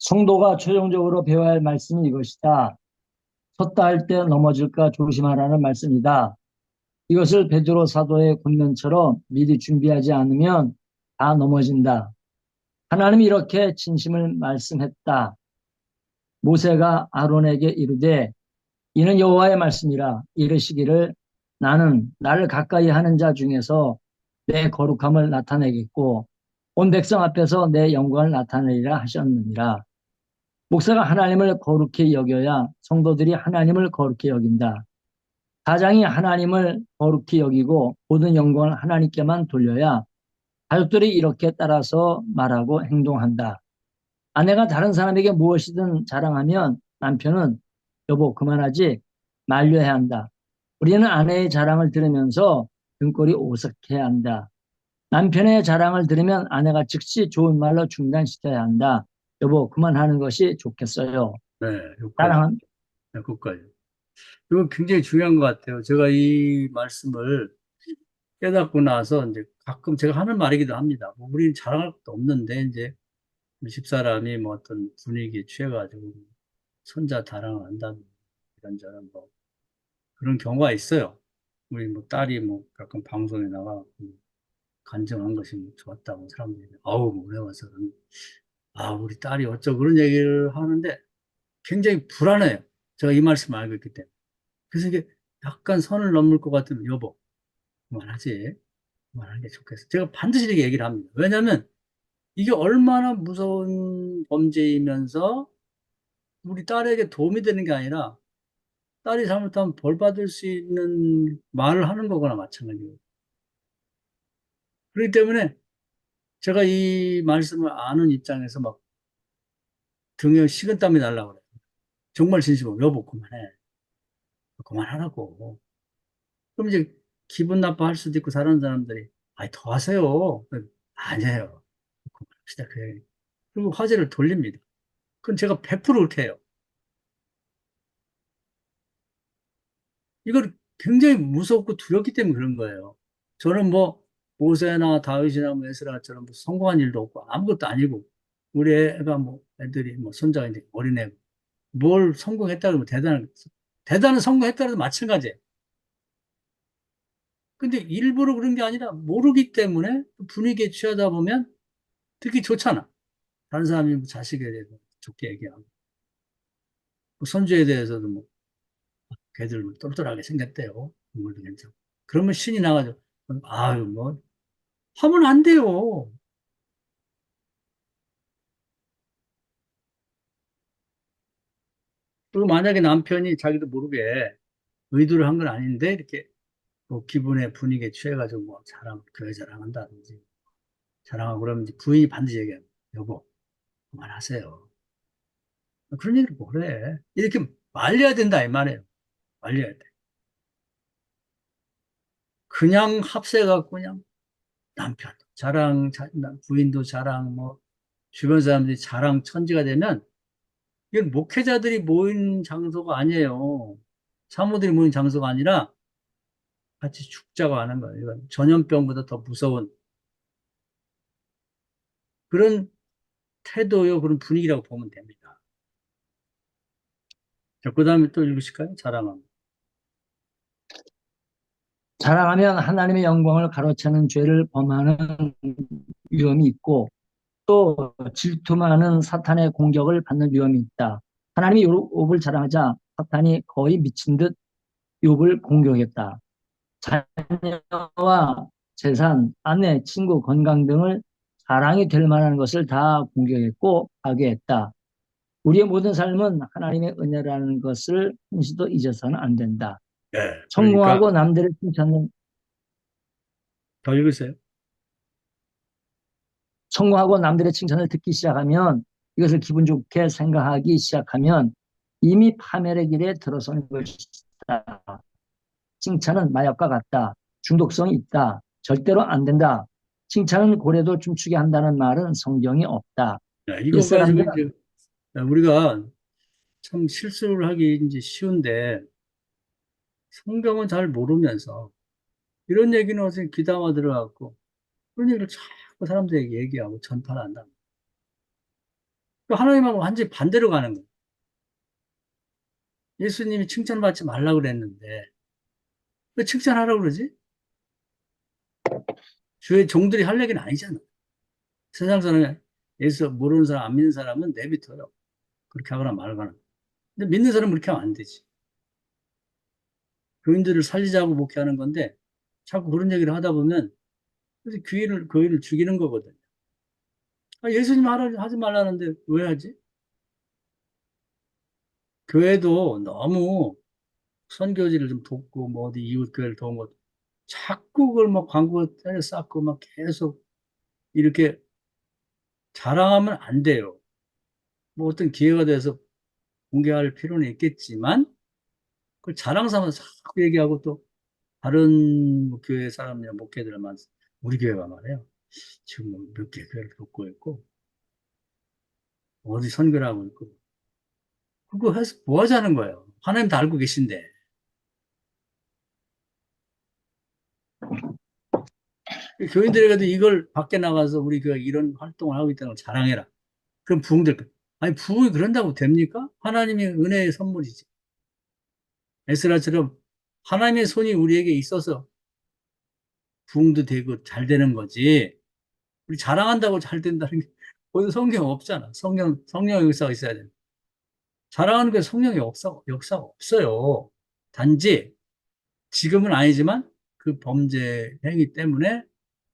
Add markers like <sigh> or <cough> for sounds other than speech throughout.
성도가 최종적으로 배워야 할 말씀이 이것이다. 섰다 할 때 넘어질까 조심하라는 말씀이다. 이것을 베드로 사도의 군면처럼 미리 준비하지 않으면 다 넘어진다. 하나님이 이렇게 진심을 말씀했다. 모세가 아론에게 이르되 이는 여호와의 말씀이라 이르시기를 나는 나를 가까이 하는 자 중에서 내 거룩함을 나타내겠고 온 백성 앞에서 내 영광을 나타내리라 하셨느니라. 목사가 하나님을 거룩히 여겨야 성도들이 하나님을 거룩히 여긴다. 가장이 하나님을 거룩히 여기고 모든 영광을 하나님께만 돌려야 가족들이 이렇게 따라서 말하고 행동한다. 아내가 다른 사람에게 무엇이든 자랑하면 남편은 여보 그만하지 말려야 한다. 우리는 아내의 자랑을 들으면서 등골이 오싹해야 한다. 남편의 자랑을 들으면 아내가 즉시 좋은 말로 중단시켜야 한다. 여보 그만하는 것이 좋겠어요. 네, 여기까지. 자랑은 네, 거기까지. 이건 굉장히 중요한 것 같아요. 제가 이 말씀을 깨닫고 나서 이제 가끔 제가 하는 말이기도 합니다. 뭐 우리는 자랑할 것도 없는데 이제 집사람이 뭐 어떤 분위기에 취해가지고 손자 자랑을 한다는 이런저런 뭐 그런 경우가 있어요. 우리 뭐 딸이 뭐 가끔 방송에 나가 간증한 것이 뭐 좋았다고 사람들이 아우 뭐 그래 와서 아 우리 딸이 어쩌고 그런 얘기를 하는데 굉장히 불안해요. 제가 이 말씀을 알고 있기 때문에. 그래서 이게 약간 선을 넘을 것 같으면 여보 그만하지 그만하는 게 좋겠어. 제가 반드시 이렇게 얘기를 합니다. 왜냐하면 이게 얼마나 무서운 범죄이면서 우리 딸에게 도움이 되는 게 아니라 딸이 잘못하면 벌 받을 수 있는 말을 하는 거거나 마찬가지예요. 그렇기 때문에 제가 이 말씀을 아는 입장에서 막 등에 식은땀이 날라고 그래요. 정말 진심으로 여보 그만해. 그만하라고. 그럼 이제 기분 나빠할 수도 있고 다른 사람들이 아니 더 하세요. 아니에요. 그만합시다. 그래. 그리고 화제를 돌립니다. 그건 제가 100% 그렇게 해요. 이걸 굉장히 무섭고 두렵기 때문에 그런 거예요. 저는 뭐 모세나 다윗이나 뭐 에스라처럼 뭐 성공한 일도 없고 아무것도 아니고 우리 애가 뭐 애들이 뭐 손자가 이제 어린애 뭘 성공했다 그러면 대단한 대단한 성공했다는 마찬가지예요. 근데 일부러 그런 게 아니라 모르기 때문에 분위기에 취하다 보면 듣기 좋잖아. 다른 사람이 뭐 자식에 대해서 좋게 얘기하고 뭐 손주에 대해서도 뭐 걔들 뭐 똘똘하게 생겼대요. 물도 괜찮고. 그러면 신이 나가지고 아유 뭐 하면 안 돼요. 그리고 만약에 남편이 자기도 모르게 의도를 한 건 아닌데 이렇게 뭐 기분에 분위기에 취해가지고 뭐 자랑 교회 자랑 한다든지 자랑하고 그러면 이제 부인이 반드시 얘기해요. 여보 그만하세요. 그런 얘기를 뭐래? 이렇게 말려야 된다 이 말이에요. 말려야 돼. 그냥 합세갖고 그냥 남편도 자랑, 자- 부인도 자랑, 뭐 주변 사람들이 자랑 천지가 되면 이건 목회자들이 모인 장소가 아니에요. 사모들이 모인 장소가 아니라 같이 죽자고 하는 거예요. 이건 전염병보다 더 무서운 그런 태도요, 그런 분위기라고 보면 됩니다. 자, 그 다음에 또 읽으실까요? 자랑함. 자랑하면 하나님의 영광을 가로채는 죄를 범하는 위험이 있고 또 질투하는 사탄의 공격을 받는 위험이 있다. 하나님이 욥을 자랑하자 사탄이 거의 미친 듯 욥을 공격했다. 자녀와 재산, 아내, 친구, 건강 등을 자랑이 될 만한 것을 다 공격했고 파괴했다. 우리의 모든 삶은 하나님의 은혜라는 것을 한시도 잊어서는 안 된다. 예. 성공하고 그러니까 남들의 칭찬을 더 읽으세요. 성공하고 남들의 칭찬을 듣기 시작하면 이것을 기분 좋게 생각하기 시작하면 이미 파멸의 길에 들어서는 것이다. 칭찬은 마약과 같다. 중독성이 있다. 절대로 안 된다. 칭찬은 고래도 춤추게 한다는 말은 성경이 없다. 네, 이거 가지고 이제 우리가 참 실수를 하기 이제 쉬운데 성경은 잘 모르면서 이런 얘기는 어떻게 귀담아 들어갖고 그런 얘기를 자꾸 사람들에게 얘기하고 전파를 한다. 그 하나님하고 완전히 반대로 가는 거예요. 예수님이 칭찬받지 말라고 그랬는데, 왜 칭찬하라고 그러지? 주의 종들이 할 얘기는 아니잖아. 세상 사람이 예수 모르는 사람, 안 믿는 사람은 내비둬요. 그렇게 하거나 말거나. 근데 믿는 사람은 그렇게 하면 안 되지. 교인들을 살리자고 목회하는 건데, 자꾸 그런 얘기를 하다 보면, 그래서 교회를, 교회를 죽이는 거거든요. 아, 예수님 하라, 하지 말라는데 왜 하지? 교회도 너무 선교지를 좀 돕고, 뭐 어디 이웃 교회를 도우고, 자꾸 그걸 막 광고 때려 쌓고 막 계속 이렇게 자랑하면 안 돼요. 뭐 어떤 기회가 돼서 공개할 필요는 있겠지만, 그걸 자랑 삼아서 자꾸 얘기하고 또 다른 뭐 교회 사람이나 목회들만 우리 교회가 말이에요. 지금 뭐몇개 교회를 돕고 있고, 어디 선교를 하고 있고, 그거 해서 뭐 하자는 거예요? 하나님 다 알고 계신데. 교인들에게도 이걸 밖에 나가서 우리 교회 이런 활동을 하고 있다는 걸 자랑해라. 그럼 부흥될 거예요. 아니, 부흥이 그런다고 됩니까? 하나님의 은혜의 선물이지. 에스라처럼 하나님의 손이 우리에게 있어서 부흥도 되고 잘 되는 거지. 우리 자랑한다고 잘 된다는 게 <laughs> 거기 성경 없잖아. 성경, 성령 역사가 있어야 돼. 자랑하는 게 성령의 역사, 역사가 없어요. 단지 지금은 아니지만 그 범죄 행위 때문에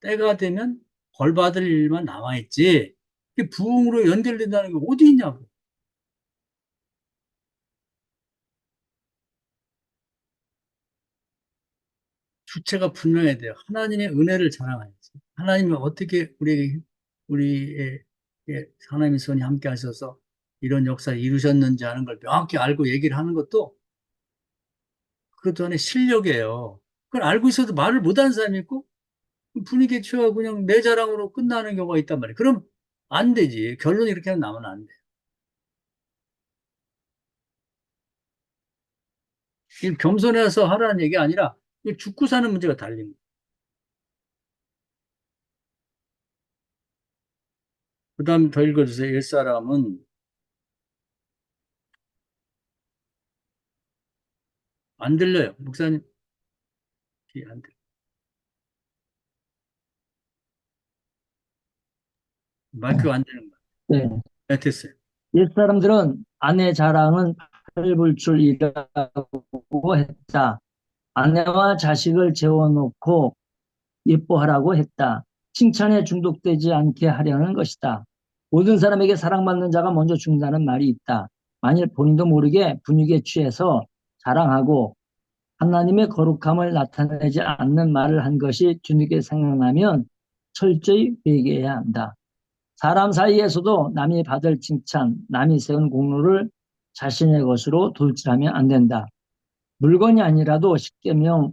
때가 되면 벌 받을 일만 남아 있지. 그게 부흥으로 연결된다는 게 어디 있냐고. 주체가 분명해야 돼요. 하나님의 은혜를 자랑해야지. 하나님이 어떻게 우리에게, 우리의, 예, 하나님의 손이 함께 하셔서 이런 역사를 이루셨는지 하는 걸 명확히 알고 얘기를 하는 것도 그것도 하나의 실력이에요. 그걸 알고 있어도 말을 못하는 사람이 있고 분위기에 취하고 그냥 내 자랑으로 끝나는 경우가 있단 말이에요. 그럼 안 되지. 결론이 이렇게 나면 안 돼. 이 겸손해서 하라는 얘기 아니라 이 죽고 사는 문제가 달린 거예요. 그 다음 더 읽어주세요. 옛 사람은 안 들려요. 목사님. 귀안 들려. 마이크가 안 되는 거예요. 네. 네, 됐어요. 옛 사람들은 아내 자랑은 팔불출이라고 했다. 아내와 자식을 재워놓고 예뻐하라고 했다. 칭찬에 중독되지 않게 하려는 것이다. 모든 사람에게 사랑받는 자가 먼저 죽는다는 말이 있다. 만일 본인도 모르게 분위기에 취해서 자랑하고 하나님의 거룩함을 나타내지 않는 말을 한 것이 뒤늦게 생각나면 철저히 회개해야 한다. 사람 사이에서도 남이 받을 칭찬, 남이 세운 공로를 자신의 것으로 돌출하면 안 된다. 물건이 아니라도 십계명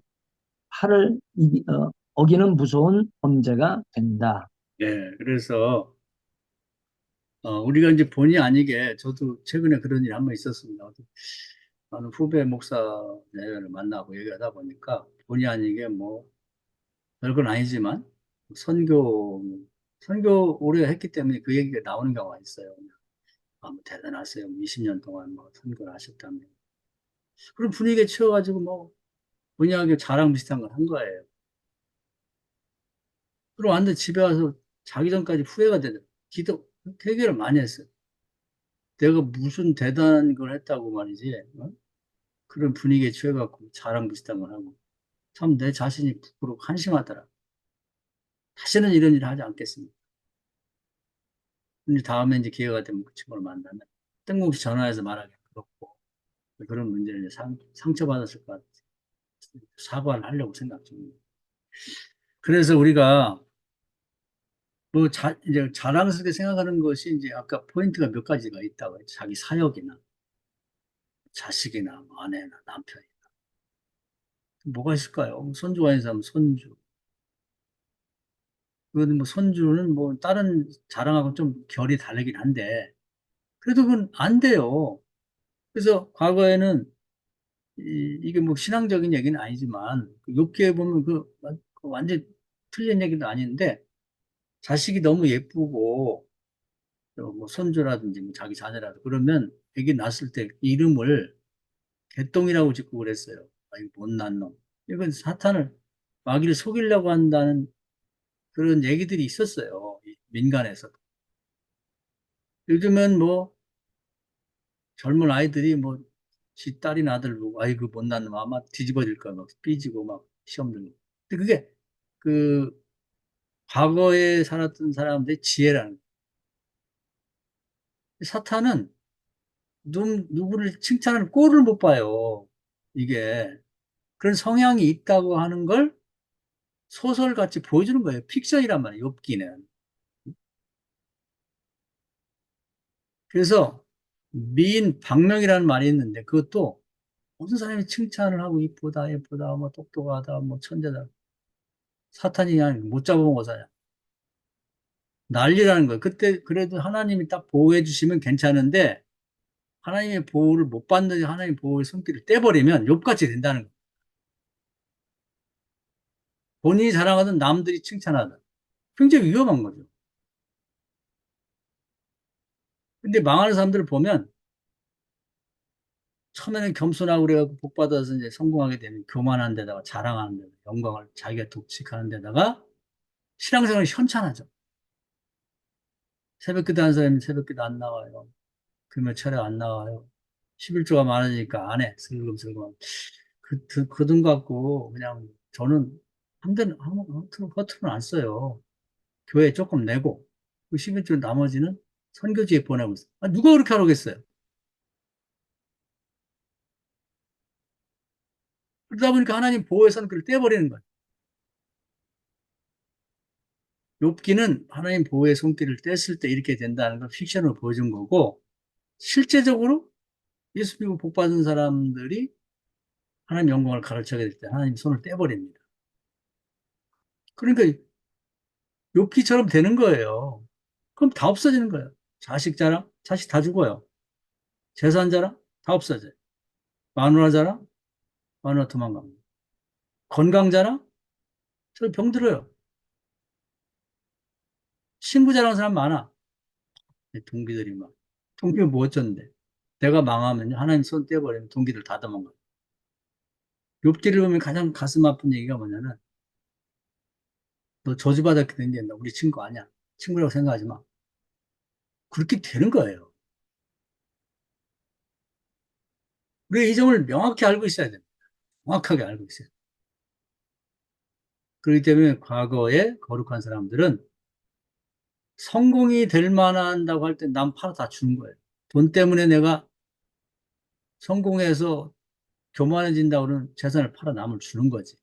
8을 어, 어기는 무서운 범죄가 된다. 예, 그래서, 어, 우리가 이제 본의 아니게, 저도 최근에 그런 일이 한 번 있었습니다. 나는 후배 목사를 만나고 얘기하다 보니까, 본의 아니게 뭐, 별건 아니지만, 선교, 선교 오래 했기 때문에 그 얘기가 나오는 경우가 있어요. 아, 뭐 대단하세요. 20년 동안 뭐 선교를 하셨다면. 그런 분위기에 취해가지고 뭐, 아니게 자랑 비슷한 걸 한 거예요. 그럼 완전 집에 와서 자기 전까지 후회가 되죠. 기도, 회개를 많이 했어요. 내가 무슨 대단한 걸 했다고 말이지. 어? 그런 분위기에 취해갖고 자랑 비슷한 걸 하고. 참 내 자신이 부끄럽고 한심하더라. 다시는 이런 일을 하지 않겠습니다. 근데 다음에 이제 기회가 되면 그 친구를 만나면 뜬금없이 전화해서 말하기 그렇고 그런 문제를 상, 상처받았을 것 같아요. 사과를 하려고 생각 중입니다. 그래서 우리가 뭐 자, 이제 자랑스럽게 생각하는 것이 이제 아까 포인트가 몇 가지가 있다고 했죠. 자기 사역이나 자식이나 뭐 아내나 남편이나 뭐가 있을까요? 손주가 있는 사람 손주. 그건 뭐 손주는 뭐 다른 자랑하고 좀 결이 다르긴 한데 그래도 그건 안 돼요. 그래서 과거에는 이, 이게 뭐 신앙적인 얘기는 아니지만 욥기에 보면 그 완전 틀린 얘기도 아닌데 자식이 너무 예쁘고 또뭐 손주라든지 뭐 자기 자녀라도 그러면 애기 낳았을 때 이름을 개똥이라고 짓고 그랬어요. 아 이 못난 놈. 이건 사탄을 마귀를 속이려고 한다는 그런 얘기들이 있었어요. 이 민간에서. 요즘은 뭐 젊은 아이들이 뭐 지 딸이나 아들 보고 아이고 못난 놈 아마 뒤집어질 거야 막 삐지고 막 시험 들고. 근데 그게 그 과거에 살았던 사람들의 지혜라는. 사탄은 누, 누구를 칭찬하는 꼴을 못 봐요. 이게 그런 성향이 있다고 하는 걸 소설같이 보여주는 거예요. 픽션이란 말이에요. 욥기는. 그래서 미인 박명이라는 말이 있는데 그것도 모든 사람이 칭찬을 하고 이쁘다 예쁘다 뭐 똑똑하다 뭐 천재다 사탄이 그냥 못 잡아먹어서야 난리라는 거예요. 그때 그래도 하나님이 딱 보호해 주시면 괜찮은데 하나님의 보호를 못 받는 하나님의 보호의 손길을 떼버리면 욕같이 된다는 거예요. 본인이 자랑하든 남들이 칭찬하든 굉장히 위험한 거죠. 근데 망하는 사람들을 보면 처음에는 겸손하고 그래갖고 복 받아서 이제 성공하게 되면 교만한 데다가 자랑하는 데다가 영광을 자기가 독식하는 데다가 신앙생활이 현찬하죠. 새벽 기도 하는 사람이 새벽 기도 안 나와요. 금요 철에 안 나와요. 11조가 많아지니까 안 해. 슬금슬금. 그, 그, 그돈 갖고 그냥 저는 한 대는, 허투루, 허투루는 안 써요. 교회 조금 내고 그 11조 나머지는 선교지에 보내고 있어요. 아, 누가 그렇게 하라겠어요? 그러다 보니까 하나님 보호의 선크를 떼버리는 거예요. 욥기는 하나님 보호의 손길을 뗐을 때 이렇게 된다는 걸 픽션으로 보여준 거고 실제적으로 예수 믿고 복 받은 사람들이 하나님 영광을 가르쳐야 될때 하나님 손을 떼버립니다. 그러니까 욥기처럼 되는 거예요. 그럼 다 없어지는 거예요. 자식 자랑, 자식 다 죽어요. 재산 자랑, 다 없어져요. 마누라 자랑, 마누라 도망갑니다. 건강 자랑, 저 병들어요. 친구 자랑하는 사람 많아. 동기들이 막. 동기가 뭐 어쩌는데. 내가 망하면 하나님 손 떼버리면 동기들 다 도망가. 욥기를 보면 가장 가슴 아픈 얘기가 뭐냐면 너 저주받았게 된다. 우리 친구 아니야. 친구라고 생각하지 마. 그렇게 되는 거예요. 우리가 이 점을 명확히 알고 있어야 됩니다. 정확하게 알고 있어요. 그렇기 때문에 과거에 거룩한 사람들은 성공이 될 만한다고 할 때 남 팔아 다 주는 거예요. 돈 때문에 내가 성공해서 교만해진다고 그러면 재산을 팔아 남을 주는 거지.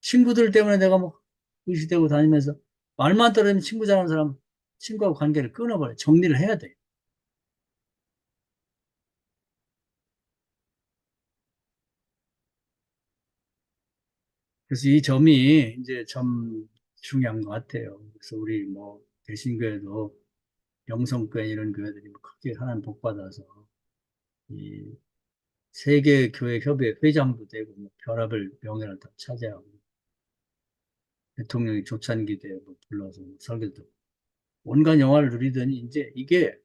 친구들 때문에 내가 뭐 의시되고 다니면서 말만 떨어지면 친구 잘하는 사람 친구하고 관계를 끊어버려. 정리를 해야 돼. 그래서 이 점이 이제 참 중요한 것 같아요. 그래서 우리 뭐 대신교회도 영성교회 이런 교회들이 뭐 크게 하나님 복 받아서 이 세계 교회 협의회 회장도 되고 뭐 결합을 명예를 다 차지하고 대통령이 조찬기 대회 뭐 불러서 뭐 설교도 온갖 영화를 누리더니 이제 이게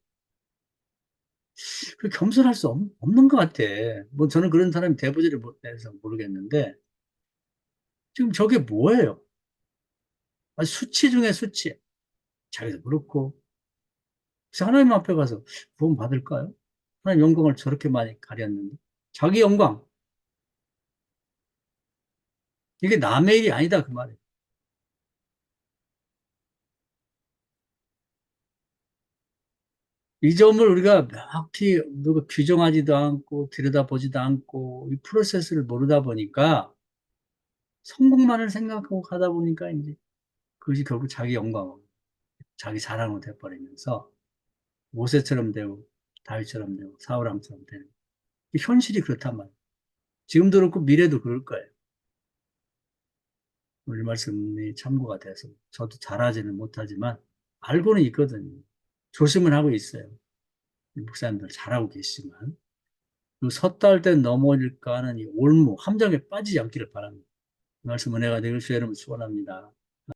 그 겸손할 수 없, 없는 것 같아. 뭐 저는 그런 사람이 대부지를 못해서 모르겠는데 지금 저게 뭐예요? 아, 수치 중에 수치. 자기도 그렇고. 그래서 하나님 앞에 가서 구원 받을까요? 하나님 영광을 저렇게 많이 가렸는데. 자기 영광. 이게 남의 일이 아니다, 그 말이에요. 이 점을 우리가 명확히 누가 규정하지도 않고 들여다보지도 않고 이 프로세스를 모르다 보니까 성공만을 생각하고 가다 보니까 이제 그것이 결국 자기 영광, 자기 자랑으로 돼버리면서 모세처럼 되고 다윗처럼 되고 사울왕처럼 되는 현실이 그렇단 말이에요. 지금도 그렇고 미래도 그럴 거예요. 우리 말씀이 참고가 돼서 저도 잘하지는 못하지만 알고는 있거든요. 조심을 하고 있어요. 목사님들 잘하고 계시지만 그 섰다 할 때 넘어질까 하는 이 올무 함정에 빠지지 않기를 바랍니다. 이 말씀 은혜가 되길 수 여러분 축원합니다.